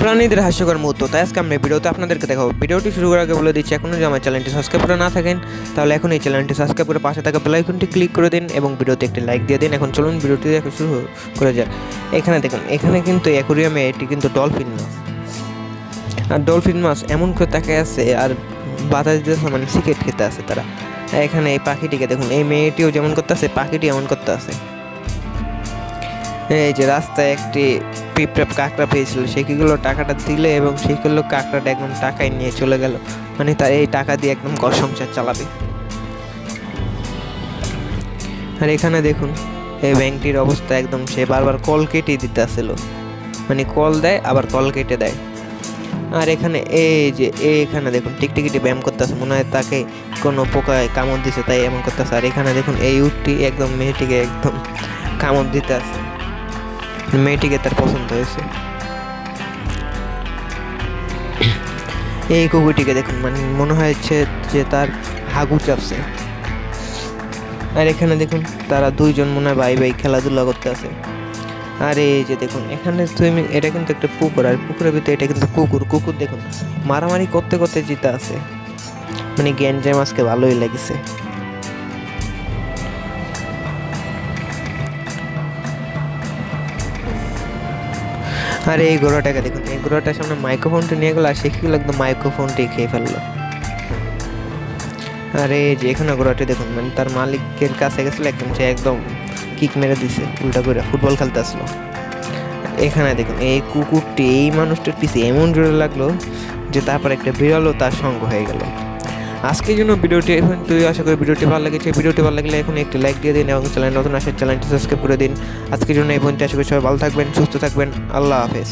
প্রাণীদের হাস্যকর মুহূর্ত। তাই আজকে আমরা ভিডিওতে আপনাদেরকে দেখাবো। ভিডিওটি শুরু করার আগে বলে দিচ্ছি, এখনও যদি আমার চ্যানেলটি সাবস্ক্রাইব করে না থাকেন, তাহলে এখন এই চ্যানেলটি সাবস্ক্রাইব করে পাশে থাকা বেল আইকনটি ক্লিক করে দিন এবং ভিডিওতে একটি লাইক দিয়ে দিন। এখন চলুন ভিডিওটি দেখে শুরু করে যাক। এখানে দেখুন, এখানে কিন্তু অ্যাকোরিয়ামে এটি কিন্তু ডলফিন মাছ। আর ডলফিন মাছ এমন করে তাকায় আছে আর বাতাস দিতেছে মানে সিগারেট খেতে আছে তারা। এখানে এই পাখিটিকে দেখুন, এই মেয়েটিও যেমন করতে আছে পাখিটি এমন করতে আছে এই যে রাস্তায় একটি পিঁপড়া কাঁকড়া পেয়েছিল সেগুলো টাকাটা দিলে এবং সেগুলো কাঁকড়াটা একদম টাকায় নিয়ে চলে গেল। মানে তার এই টাকা দিয়ে একদম ঘর সংসার চালাবে। আর এখানে দেখুন, এই ব্যাংকটির অবস্থা একদম, সে বারবার কল কেটে দিতে আসছিল মানে কল দেয়, আবার কল কেটে দেয়। আর এখানে এই যে এখানে দেখুন, টিকটিকিটি ব্যায়াম করতেছে, মনে হয় তাকে কোনো পোকায় কামড় দিছে, তাই এমন করতেছে। আর এখানে দেখুন, এই উটটি একদম মেয়েটিকে একদম কামড় দিতে আছে মেয়েটিকে তার পছন্দ হয়েছে। এই কুকুরটিকে দেখুন মানে মনে হয়েছে যে তার হাগু চাপছে। আর এখানে দেখুন, তারা দুইজন মনে হয় ভাই ভাই খেলাধুলা করতে আছে। আর এই যে দেখুন, এখানে তুমি এটা কিন্তু একটা পুকুর, আর পুকুরের ভিতরে এটা কিন্তু কুকুর। কুকুর দেখুন, মারামারি করতে করতে জিতে আছে। মানে গ্যাঞ্জাম আজকে ভালোই লেগেছে। আর, এই ঘোড়াটাকে দেখুন এই ঘোড়াটার সামনে মাইক্রোফোনটা নিয়ে গেলো, আর সে কি লাগতো মাইক্রোফোনটি খেয়ে ফেলল। আর, এই যে এখানে ঘোড়াটি দেখুন মানে তার মালিকের কাছে গেছিল, একদম, সে একদম কিক মেরে দিছে, উল্টা করে ফুটবল খেলতে আসলো। এখানে দেখুন, এই কুকুরটি, এই মানুষটার পিছিয়ে এমন জোরে লাগল, যে তারপর একটা বিড়ালও তার সঙ্গ হয়ে গেল। আজকের জন্য ভিডিওটি এখন তুই আশা করি ভিডিওটি ভালো লেগেছে। ভিডিওটি ভালো লাগলে এখন একটি লাইক দিয়ে দিন এবং চ্যানেল, নতুন আসার চ্যানেলটি সাবস্ক্রাইব করে দিন। আজকের জন্য এই পর্যন্ত। আশা করি সবাই ভালো থাকবেন, সুস্থ থাকবেন। আল্লাহ হাফেজ।